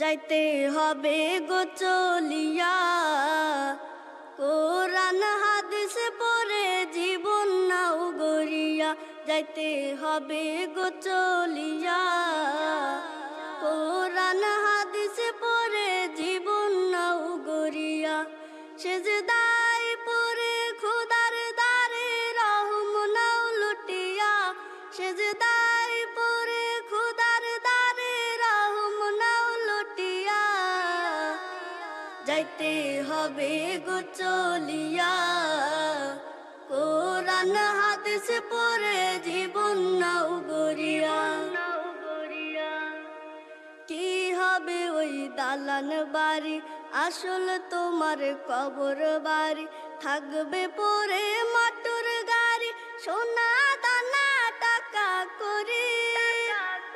যাইতে হবে গো চলিয়া। কোরআন, হাদিস পরে জীবন নাও গরিয়া যাইতে হবে গো চলিয়া। কোরআন, হাদিস পরে জীবন নাও গড়িয়া। সে যে দায় পরে খুদার দারে রহম নাও লুটিয়া। সে যে যাইতে হবে গো চলিয়া। কোরআন হাদিস পরে জীবন নাও গড়িয়া। কি হবে ওই দালান বাড়ি? আসল তোমার কবর বাড়ি। থাকবে পরে মাটুর গাড়ি। সোনা দানা টাকা করে।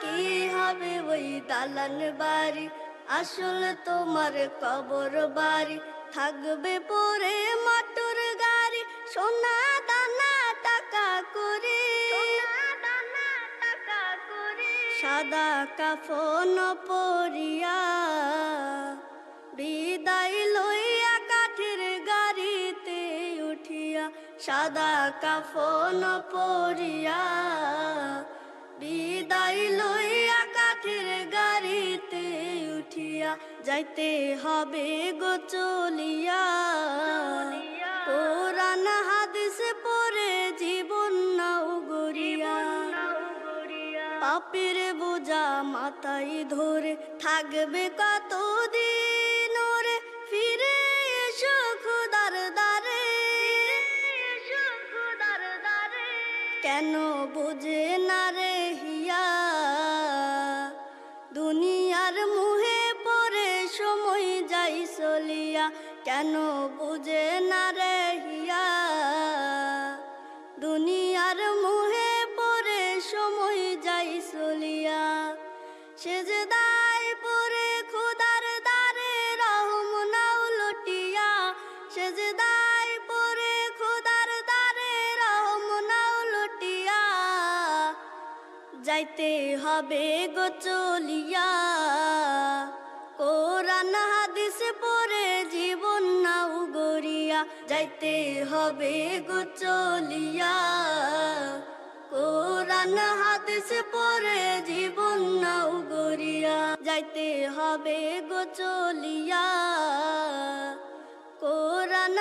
কি হবে ওই দালান বাড়ি? আসল তোমার কবর বাড়ি থাকবে পরে মাটুর গাড়ি। সোনা দানা টাকা করে সাদা কাফন পরিয়া বিদায় লইয়া কাঠের গাড়িতে উঠিয়া সাদা কাফন পরিয়া বিদায় লইয়া যাইতে হবে গো চলিয়া। কোরআন হাদিস পরে জীবন নাও গড়িয়া পাপের বোঝা মাথায় ধরে থাকবে কত দিন ওরে? ফিরে এসো খুদার দারে কেন বুঝে না রে কেন বুঝে না রে দুনিয়ার মুহে পরে সময় যাই চলিয়া। দায় পরে খুদার দারে রহম নাও লটিয়া। সে যে দায় পরে খুদার দারে রহম নাও লটিয়া। যাইতে হবে গো চলিয়া। যাইতে হবে গো চলিয়া। কোরআন হাদিস পরে জীবন নাও গরিয়া যাইতে হবে গো চলিয়া। কোরআন